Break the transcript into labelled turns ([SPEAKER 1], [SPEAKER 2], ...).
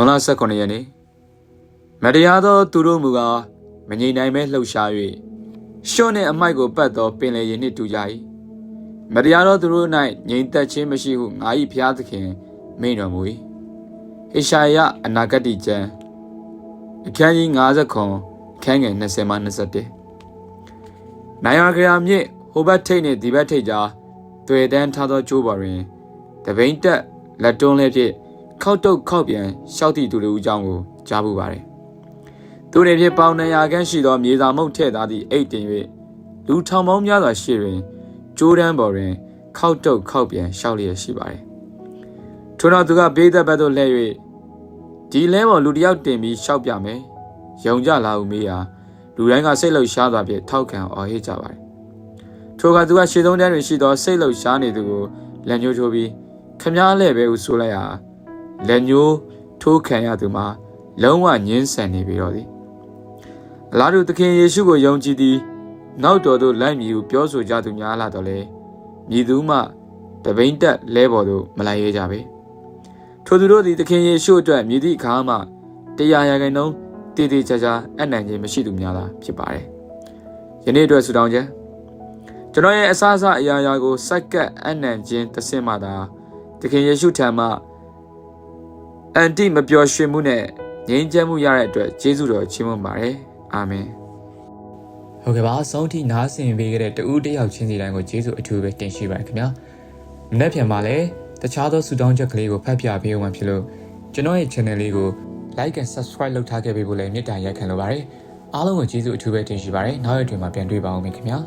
[SPEAKER 1] ွန်လ18ရက်နေ့မတရားသောသူတို့မူကားမငြိမ်နိုင်မဲလှုပ်ရှား၍ရှော့နှင့်အမိုက်ကိုပတ်သောပင်လယ်ရင်နှင့်တူကြ၏မတရားသောသူတို့၌ငြိမ်သက်ခြင်းမရှိဟုငါ၏ဖျားသခင်မိန့်တော်မူ၏ဟေရှာယအနာဂတိကျမ်းအခန်းကြီး50ခွန်ခန်းငယ်20မှ21နိုင်ရာဂရာမြစ်ဟိုဘက်ထိပ်နှင့်ဒီဘက်ထိပ်ကြားတွေ့တန်းထားသောကျိုးပေါ်တွင်တပိန်တက်လက်တွန်းလေးဖြင့် ခောက်တုတ်ခောက်ပြန်ရှောက်သည့်သူတို့အကြောင်းကိုကြားပူပါတယ်။သူတွေဖြင့်ပေါင်နေရာခန့်ရှိသောမြေစာမုတ်ထဲ့သားသည့်အိတ်တင်၍လူထောင်ပေါင်းများစွာရှိတွင်ကျိုးတန်းပေါ်တွင်ခောက်တုတ်ခောက်ပြန်ရှောက်လျက်ရှိပါတယ်။ထို့နောက်သူကဘေးသက်ဘက်သို့လှည့်၍ဒီလဲပေါ်လူတစ်ယောက်တင်ပြီးရှောက်ပြမယ်။ယုံကြလာဦးမေးရာလူတိုင်းကစိတ်လှုပ်ရှားစွာဖြင့်ထောက်ခံအော်ဟစ်ကြပါတယ်။ထိုကသူကရှေ့သုံးတန်းတွင်ရှိသောစိတ်လှုပ်ရှားနေသူကိုလက်ညှိုးထိုးပြီးခမားလဲပဲဟုဆိုလိုက်ရာ လက်ညှိုးထိုးခံရသူမှာလုံးဝညှင်းဆန်နေပြီတော့သည်အလားတူသခင်ယေရှုကိုယုံကြည်သည်နောက်တော်သို့လိုက်မည်ဟုပြောဆိုကြသူများလာတော့လေမြည်သူမှတပိန်တက်လဲပေါ်သို့မလိုက်ရဲကြပေထိုသူတို့သည်သခင်ယေရှုအတွက်မြည်သည့်အခါမှတရားရာခိုင်နှုန်းတည်တည်ချာချာအနံ့ခြင်းမရှိသူများသာဖြစ်ပါတယ်ယနေ့အတွက်ဆုတောင်းခြင်းကျွန်တော်ရဲ့အဆအဆအရာရာကိုစက္ကပ်အနံ့ခြင်းတစ်ဆင့်မှသာသခင်ယေရှုထံမှ အန်တိမပျော်ရွှင်မှုနဲ့ငြိမ်းချမ်းမှုရတဲ့အတွက်ယေရှုတော်ချီးမွမ်းပါတယ်အာမင်
[SPEAKER 2] ဟုတ်ကဲ့ပါအဆုံးထိနားဆင်ပေးခဲ့တဲ့တူဦးတစ်ယောက်ချင်းစီတိုင်းကိုကျေးဇူးအထူးပဲတင်ရှိပါတယ်ခင်ဗျာမနေ့ပြန်မှာလည်းတခြားသောဆူတောင်းချက်ကလေးကိုဖတ်ပြပေးအောင်ဖြစ်လို့ကျွန်တော်ရဲ့ channel လေးကို like and subscribe လုပ်ထားခဲ့ပေးဖို့လည်းမေတ္တာရက်ခံလိုပါတယ်အားလုံးကိုကျေးဇူးအထူးပဲတင်ရှိပါတယ်နောက်ရက်တွေမှာပြန်တွေ့ပါအောင်ခင်ဗျာ